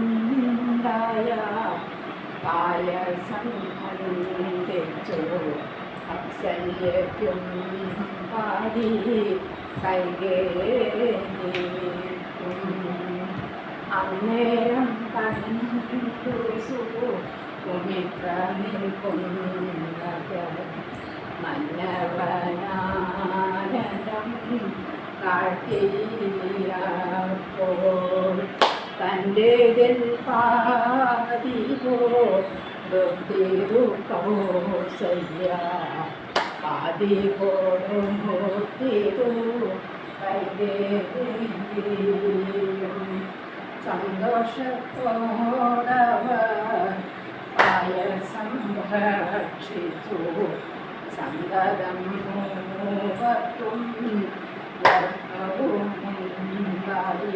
ഓമത്തിലുണ്ടായ പായസം കണ്ടിച്ചു അപ്സല്യക്കും പാടി കൈകേക്കും അന്നേരം കണ്ടു മന്നവനാനന്ദം കാട്ടിയപ്പോൾ തന്റെ പാതിപോ ബുദ്ധിരു കൗസല്യ പാതിപോടും ബുദ്ധിരു കൈകേയും സന്തോഷത്തോടവർ പായസം ഭക്ഷിച്ചു സന്തതം ഗർഭവും ഗർഭവുമുണ്ടായി